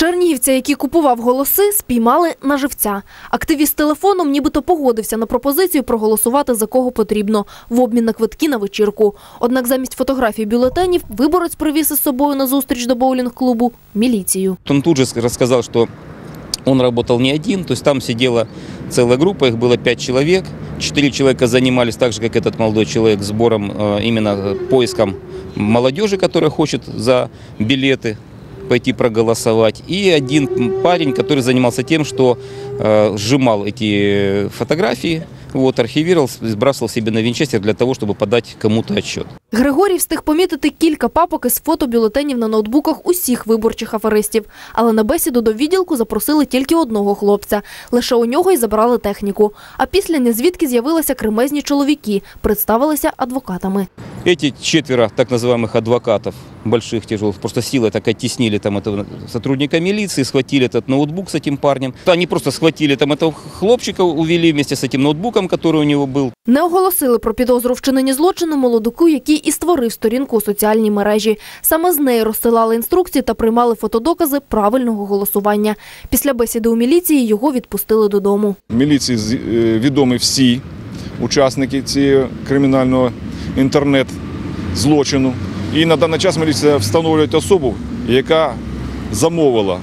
Чернігівця, який купував голоси, спіймали на живця. Активіст телефоном нібито погодився на пропозицію проголосувати за кого потрібно в обмін на квитки на вечірку. Однак замість фотографій бюлетенів виборець привіз із собою на зустріч до боулінг-клубу міліцію. Он тут же рассказал, что он работал не один, то есть там сидела целая группа, их было пять человек. Четыре человека занимались так же, как этот молодой человек, сбором, э, именно э, поиском молодежи, которая хочет за билеты пойти проголосовать. И один парень, который занимался тем, что э, сжимал эти фотографии, вот, архивировал, сбрасывал себе на винчестер для того, чтобы подать кому-то отчет. Григорій встиг помітити кілька папок із фото бюлетенів на ноутбуках усіх виборчих аферистів. Але на бесіду до відділку запросили тільки одного хлопця. Лише у нього й забрали техніку. А після незвідки з'явилися кремезні чоловіки, представилися адвокатами. Эти четверо так называемых адвокатов, больших тяжелых, просто силой так оттеснили там этого сотрудника милиции, схватили этот ноутбук с этим парнем. Они просто схватили там этого хлопчика, увели вместе с этим ноутбуком, который у него был. Не оголосили про підозру в вчиненні злочину молодику, який і створив сторінку у соціальній мережі. Саме з неї розсилали інструкції та приймали фотодокази правильного голосування. Після бесіди у міліції його відпустили додому. В міліції е, відомі всі учасники цієї кримінального інтернет-злочину. І на даний час міліція встановлює особу, яка замовила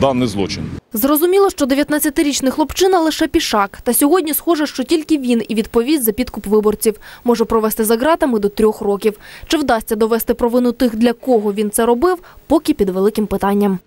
даний злочин. Зрозуміло, що 19-річний хлопчина лише пішак. Та сьогодні схоже, що тільки він і відповість за підкуп виборців. Може провести за ґратами до трьох років. Чи вдасться довести провину тих, для кого він це робив, поки під великим питанням.